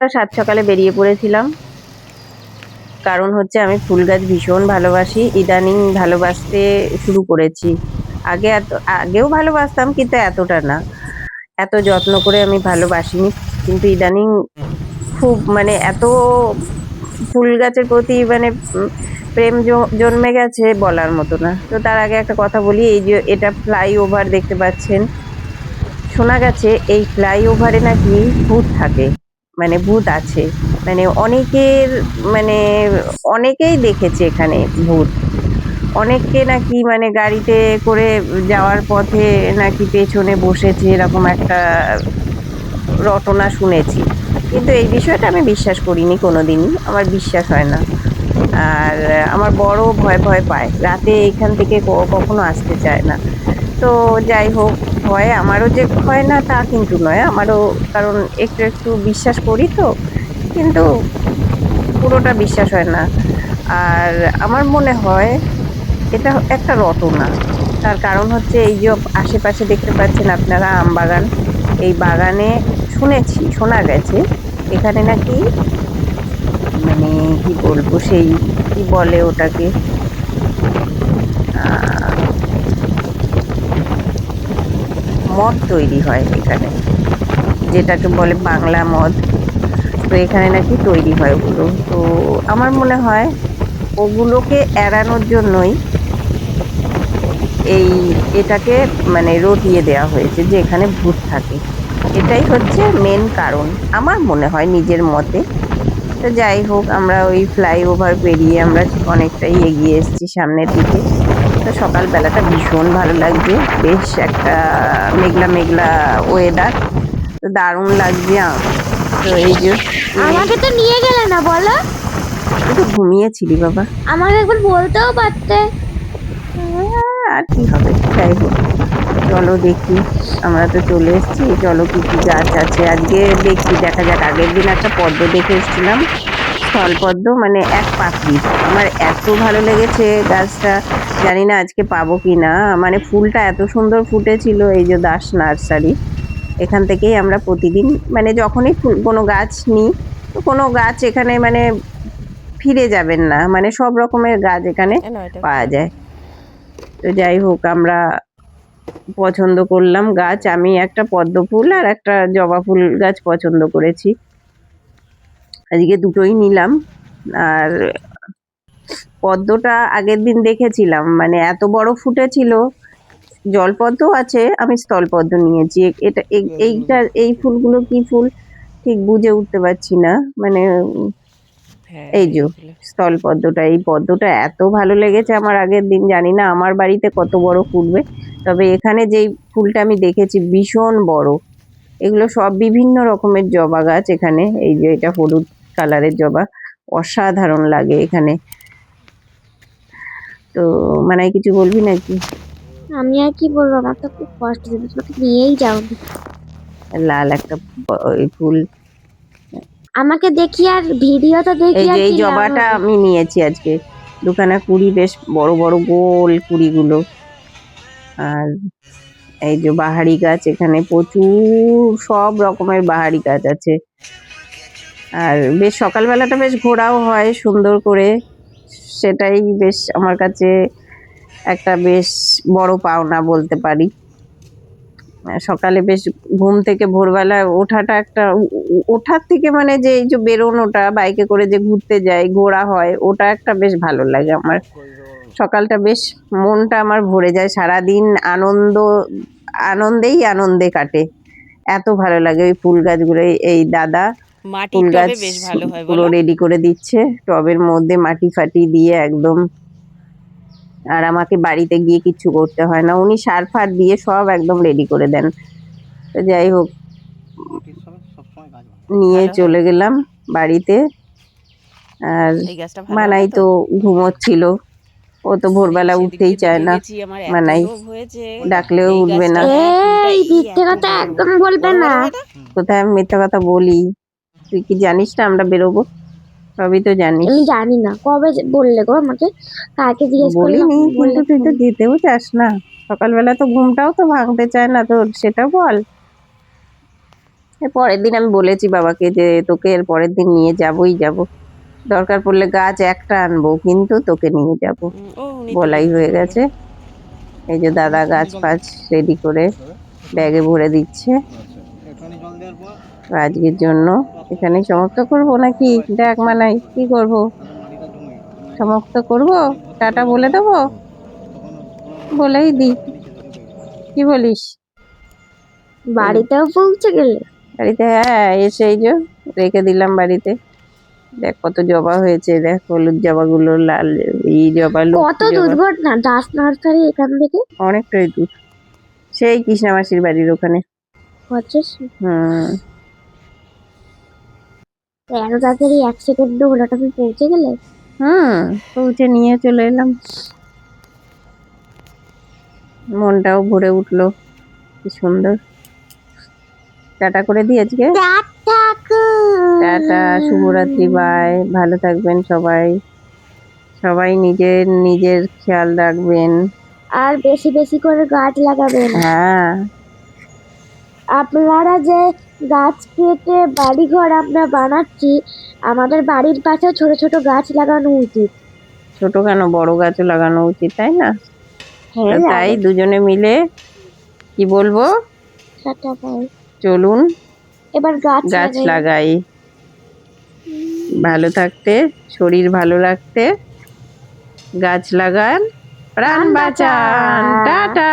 সাত সকালে বেরিয়ে পড়েছিলাম। কারণ হচ্ছে আমি ফুল গাছ ভীষণ ভালোবাসি, ইদানিং ভালোবাসতে শুরু করেছি। আগে এত, আগেও ভালোবাসতাম, কিন্তু এতটা না। এত যত্ন করে আমি ভালোবাসিনি, কিন্তু ইদানিং খুব মানে এত ফুল গাছের প্রতি মানে প্রেম জন্মে গেছে বলার মতো না। তো তার আগে একটা কথা বলি, এই যে এটা ফ্লাইওভার দেখতে পাচ্ছেন, শোনা গেছে এই ফ্লাইওভারে নাকি ভূত থাকে। মানে ভূত আছে। মানে অনেকের মানে অনেকেই দেখেছে এখানে ভূত। অনেককে নাকি মানে গাড়িতে করে যাওয়ার পথে নাকি পেছনে বসেছে এরকম একটা রটনা শুনেছি। কিন্তু এই বিষয়টা আমি বিশ্বাস করিনি কোনোদিনই, আমার বিশ্বাস হয় না। আর আমার বড় ভয় ভয় পায়, রাতে এখান থেকে কখনো আসতে চায় না। তো যাই হোক ভয় আমারও যে হয় না, তা কিন্তু নয়। আমারও কারণ একটু একটু বিশ্বাস করি তো, কিন্তু পুরোটা বিশ্বাস হয় না। আর আমার মনে হয় এটা একটা রটনা। তার কারণ হচ্ছে এই যে আশেপাশে দেখতে পাচ্ছেন আপনারা আম বাগান, এই বাগানে শুনেছি, শোনা গেছে, এখানে নাকি মানে কি বলব, সেই কি বলে ওটাকে? মদ তৈরি হয় এখানে, যেটাকে বলে বাংলা মদ। তো এখানে নাকি তৈরি হয় ওগুলো। তো আমার মনে হয় ওগুলোকে এড়ানোর জন্যই এই এটাকে মানে রটিয়ে দেওয়া হয়েছে, যে এখানে ভূত থাকে। এটাই হচ্ছে মেন কারণ, আমার মনে হয় নিজের মতে। তো যাই হোক, আমরা ওই ফ্লাইওভার পেরিয়ে আমরা অনেকটাই এগিয়ে এসেছি সামনের দিকে। তো সকালবেলাটা ভীষণ ভালো লাগছে। বেশ একটা মেঘলা মেঘলা ওয়েদার তো দারুণ লাগছে তো এই যে আমাকে তো নিয়ে গেলে না বলো। তুই তো ঘুমিয়েছিলি বাবা। আমাকে একবার বলতেও পারতে। আর কি হবে যাই হোক। চলো দেখি আমরা তো চলে এসেছি চলো কি কি গাছ আছে। আজকে দেখি দেখা যাক আগের দিন একটা পদ্ম দেখে এসেছিলাম। স্থলপদ্ম মানে এক পাখি আমার এত ভালো লেগেছে গাছটা জানি না আজকে পাবো কি না মানে ফুলটা এত সুন্দর ফুটেছিল এই যে দাস নার্সারি। এখান থেকেই আমরা প্রতিদিন মানে যখনই ফুল কোনো গাছ নিই তো কোনো গাছ এখানে মানে ফিরে যাবেন না। মানে সব রকমের গাছ এখানে পাওয়া যায়। তো যাই হোক আমরা পছন্দ করলাম গাছ। আমি একটা পদ্ম ফুল আর একটা জবা ফুল গাছ পছন্দ করেছি। আজকে দুটোই নিলাম। আর পদ্মটা আগের দিন দেখেছিলাম। মানে এত বড় ফুটেছিল জলপদ্ম আছে আমি স্থলপদ্ম নিয়েছি। এটা এইটা এই ফুলগুলো কি ফুল? ঠিক বুঝে উঠতে পারছি না। মানে এই যে স্থল পদ্মটা এই পদ্মটা এত ভালো লেগেছে আমার আগের দিন। জানি না আমার বাড়িতে কত বড় ফুটবে। তবে এখানে যেই ফুলটা আমি দেখেছি ভীষণ বড়। এগুলো সব বিভিন্ন রকমের জবা গাছ এখানে। এই যে এটা হলুদ কালারের জবা। অসাধারণ লাগে এখানে। তো মানে কিছু বলবি নাকি? আমি আর কি বলব? আমার তো খুব কষ্ট দিবে তোমাকে নিয়েই যাও লাল একটা ফুল। আমাকে দেখি আর ভিডিওটা দেখি আর যে এই জবাটা আমি নিয়েছি আজকে। দুখানা কুড়ি বেশ বড় বড় গোল কুড়িগুলো। আর এই যে বাহারি গাছ এখানে প্রচুর সব রকমের বাহারি গাছ আছে। আর বেশ সকালবেলাটা বেশ ঘোরাও হয় সুন্দর করে। সেটাই বেশ আমার কাছে একটা বেশ বড় পাওনা বলতে পারি। সকালে বেশ ঘুম থেকে ভোরবেলা ওঠাটা একটা ওঠার থেকে মানে যে এই যে বেরোনোটা, বাইকে করে যে ঘুরতে যাই, ঘোরা হয়, ওটা একটা বেশ ভালো লাগে আমার। সকালটা বেশ মনটা আমার ভরে যায়, সারাদিন আনন্দ, আনন্দেই আনন্দে কাটে। এত ভালো লাগে ওই ফুল গাছগুলো, এই দাদা। মাটির ফুল গাছ টবে বেশ ভালো হয় পুরো রেডি করে দিচ্ছে টবের মধ্যে মাটি ফাটি দিয়ে একদম। আর আমাকে বাড়িতে গিয়ে কিছু করতে হয় না উনি সার ফার দিয়ে সব একদম রেডি করে দেন। তো যাই হোক নিয়ে চলে গেলাম বাড়িতে। আর মানাই তো? ঘুমোচ্ছিল। ও তো ভোরবেলা উঠতেই চায় না মানাই। হয়েছে, ডাকলেও উঠবে না। এই এই মিথ্যে কথা একদম বলবে না। না? কোথায় আমি মিথ্যা কথা বলি? তুই কি জানিস না আমরা বেরোবো? সবই তো জানিস। আমি জানি না কবে বললে গো আমাকে? কাকে জিজ্ঞেস বলিনি কিন্তু তুই তো যেতেও চাস না। সকালবেলা তো ঘুমটাও তো ভাঙতে চায় না তোর সেটা বল। এর পরের দিন আমি বলেছি বাবাকে যে তোকে এর পরের দিন নিয়ে যাবই যাব। দরকার পড়লে গাছ একটা আনব কিন্তু তোকে নিয়ে যাব। বলাই হয়ে গেছে। এই যে দাদা গাছ ফাছ রেডি করে ব্যাগে ভরে দিচ্ছে। আজকের জন্য এখানে সমাপ্ত করব নাকি? দেখ মানাই কি করব? সমাপ্ত করব? টাটা বলে দেবো? বলেই দি। কি বলিস? বাড়িতেও পৌঁছে গেলে। বাড়িতে হ্যাঁ এসে এই যে রেখে দিলাম বাড়িতে। দেখ কত জবা হয়েছে দেখ হলুদ জবাগুলো লাল এই জবা কত দুর্ঘটনা দাস নার্সারি এখান থেকে? অনেকটাই দূর। সেই কৃষ্ণামাসির বাড়ির ওখানে। হচ্ছে হুম। এত তাড়াতাড়ি এক সেকেন্ড তুমি পৌঁছে গেলে? হুম। পৌঁছে নিয়ে চলে এলাম। মনটাও ভরে উঠল। কি সুন্দর। টাটা করে দিই আজকে। টাটা শুভরাত্রি বাই। ভালো থাকবেন সবাই। সবাই নিজের নিজের খেয়াল রাখবেন। আর বেশি বেশি করে গাছ লাগাবেন। হ্যাঁ। আপনারা যে গাছ কেটে বাড়ি ঘর আমরা বানাচ্ছি আমাদের বাড়ির পাশে ছোট ছোট গাছ লাগানো উচিত। ছোট কেন? বড় গাছও লাগানো উচিত তাই না? হ্যাঁ তাই দুজনে মিলে কি বলব? চলুন এবার গাছ গাছ লাগাই। ভালো থাকতে শরীর ভালো রাখতে গাছ লাগান প্রাণ বাঁচান। টাটা।